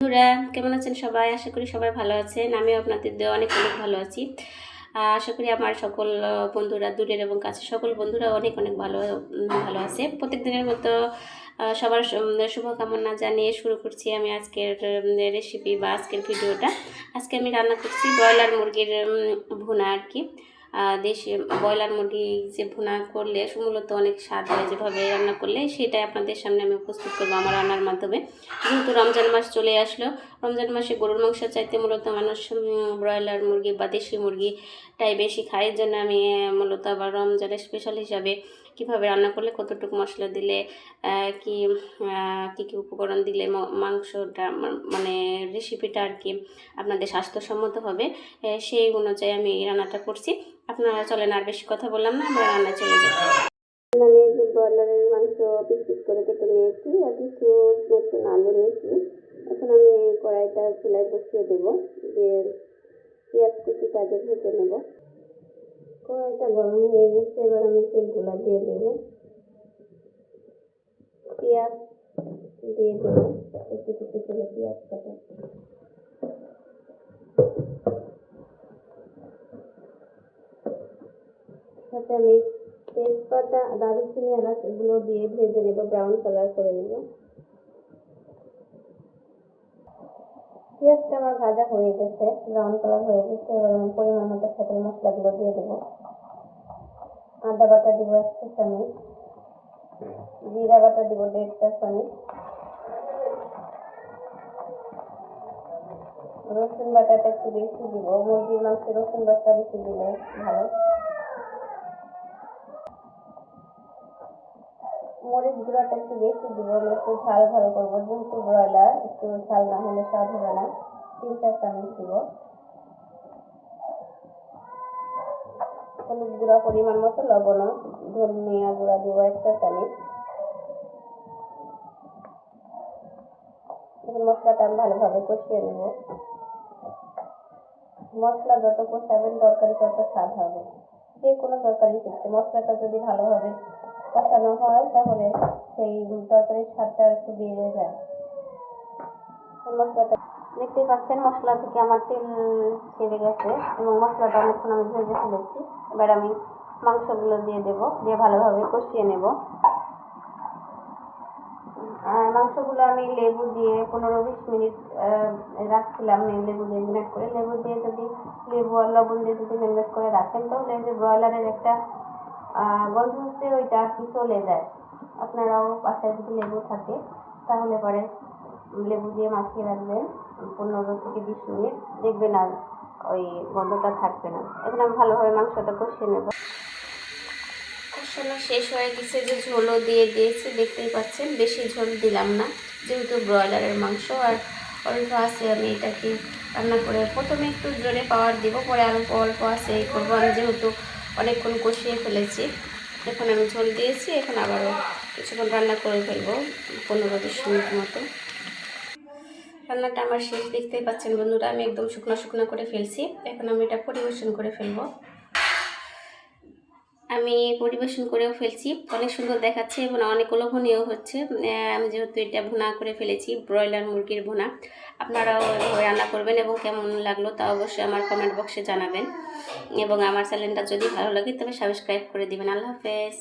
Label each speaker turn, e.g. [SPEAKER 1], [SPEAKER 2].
[SPEAKER 1] বন্ধুরা, কেমন আছেন সবাই? আশা করি সবাই ভালো আছেন। আমিও আপনাদের দিয়ে অনেক অনেক ভালো আছি। আশা করি আমার সকল বন্ধুরা, দূরের এবং কাছে সকল বন্ধুরা অনেক অনেক ভালো ভালো আছে। প্রত্যেক দিনের মতো সবার শুভকামনা জানিয়ে শুরু করছি আমি আজকের রেসিপি বা আজকের ভিডিওটা আজকে আমি রান্না করছি ব্রয়লার মুরগির ভুনা আর কি। দেশি ব্রয়লার মুরগি যে ভুনা করলে মূলত অনেক স্বাদ হয় যেভাবে রান্না করলে, সেটাই আপনাদের সামনে আমি উপস্থিত করব আমার রান্নার মাধ্যমে। যেহেতু রমজান মাস চলে আসলো রমজান মাসে গরুর মাংস চাইতে মূলত মানুষ ব্রয়লার মুরগি বা দেশি মুরগিটাই বেশি খায়। এর জন্য আমি মূলত আবার রমজানের স্পেশাল হিসাবে কীভাবে রান্না করলে কতটুকু মশলা দিলে কি কী কী উপকরণ দিলে মাংসটা মানে রেসিপিটা আর কি আপনাদের স্বাস্থ্যসম্মত হবে সেই অনুযায়ী আমি রান্নাটা করছি। আপনারা চলেন আর বেশি কথা বললাম না, আমরা রান্না চলে যাই। আমি ব্রয়লারের মাংস পিস পিস করে কেটে নিয়েছি আর কিছু নতুন আলু নিয়েছি। কড়াইটা চুলায় বসিয়ে দেব, দিয়ে পেঁয়াজ কুচি কাজে ভেজে নেব। কড়াইটা গরম হয়ে গেছে, এবার আমি তেলগুলা দিয়ে দেব। পেঁয়াজ দিয়ে দেব, একটু কুচি করে পেঁয়াজ কাটা। সাথে আমি তেজপাতা, দারুচিনি, এলাচ এগুলো দিয়ে ভেজে নেব ব্রাউন কালার করে নেব। পেঁয়াজটা আমার ভাজা হয়ে গেছে ব্রাউন কালার হয়ে গেছে, এবার আমি পরিমাণ মতো সকল মশলাগুলো দিয়ে দেবো। আদা বাটা দিব একটা চামচ, জিরা বাটা দিব দেড় চা চামচ, রসুন বাটাটা একটু বেশি দিব, মুরগির মাংসে রসুন বাটা বেশি দিলে মরিচ গুঁড়াটা একটু বেশি দিব, আমি একটু ঝাল ঝাল করব। যেহেতু ব্রয়লার, একটু ঝাল না হলে স্বাদ হবে না। তিন চার চামচ দিব। হলুদ গুঁড়া পরিমাণ মতো লবণ ধনিয়া গুঁড়া দিব একটা চামচ। মশলাটা আমি ভালোভাবে কষিয়ে নেব। মশলা যত কষাবেন, তরকারি তত স্বাদ হবে। যে কোনো তরকারি ক্ষেত্রে মশলাটা যদি ভালোভাবে কষানো হয়, তাহলে সেই তরকারির স্বাদটা একটু বেড়ে যায়। দেখতেই পাচ্ছেন, মশলা থেকে আমার তেল ছেড়ে গেছে এবং মশলাটা অনেকক্ষণ আমি ভেজে ফেলেছি। এবার আমি মাংসগুলো দিয়ে দেব, দিয়ে ভালোভাবে কষিয়ে নেব। আর মাংসগুলো আমি লেবু দিয়ে পনেরো বিশ মিনিট রাখছিলাম। লেবু দিয়ে ম্যারিনেট করে, লেবু দিয়ে যদি লেবু আর লবণ দিয়ে যদি ম্যারিনেট করে রাখেন, তাহলে যে ব্রয়লারের একটা গন্ধ হচ্ছে ওইটা কি চলে যায়। আপনারাও বাসায় যদি লেবু থাকে, তাহলে পরে লেবু দিয়ে মাখিয়ে রাখবেন। পনেরো থেকে বিশ মিনিট দেখবেন আর ওই গন্ধটা থাকবে না। এখন আমি ভালোভাবে মাংসটা কষিয়ে নেব। কষানো শেষ হয়ে গেছে, যে ঝোলও দিয়ে দিয়েছি, দেখতেই পাচ্ছেন, বেশি ঝোল দিলাম না, যেহেতু ব্রয়লারের মাংস, আর অল্প আছে, আমি এটাকে রান্না করে প্রথমে একটু জোরে পাওয়ার দিব, পরে অল্প অল্প আছে, এই করব। আমি যেহেতু অনেকক্ষণ কষিয়ে ফেলেছি। এখন আমি ঝোল দিয়েছি, এখন আবারও কিছুক্ষণ রান্না করে ফেলব, পনেরো বিশ মিনিট মতো। রান্নাটা আমার শেষ, দেখতেই পাচ্ছেন বন্ধুরা, আমি একদম শুকনো শুকনো করে ফেলছি। এখন আমি এটা পরিবেশন করে ফেলব। আমি পরিবেশন করেও ফেলছি। অনেক সুন্দর দেখাচ্ছে এবং অনেক লোভনীয় হচ্ছে। আমি যেহেতু এটা ভুনা করে ফেলেছি, ব্রয়লার মুরগির ভুনা। আপনারাও রান্না করবেন এবং কেমন লাগল তা অবশ্যই আমার কমেন্ট বক্সে জানাবেন। এবং আমার চ্যানেলটা যদি ভালো লাগে তবে সাবস্ক্রাইব করে দিবেন। আল্লাহ হাফেজ।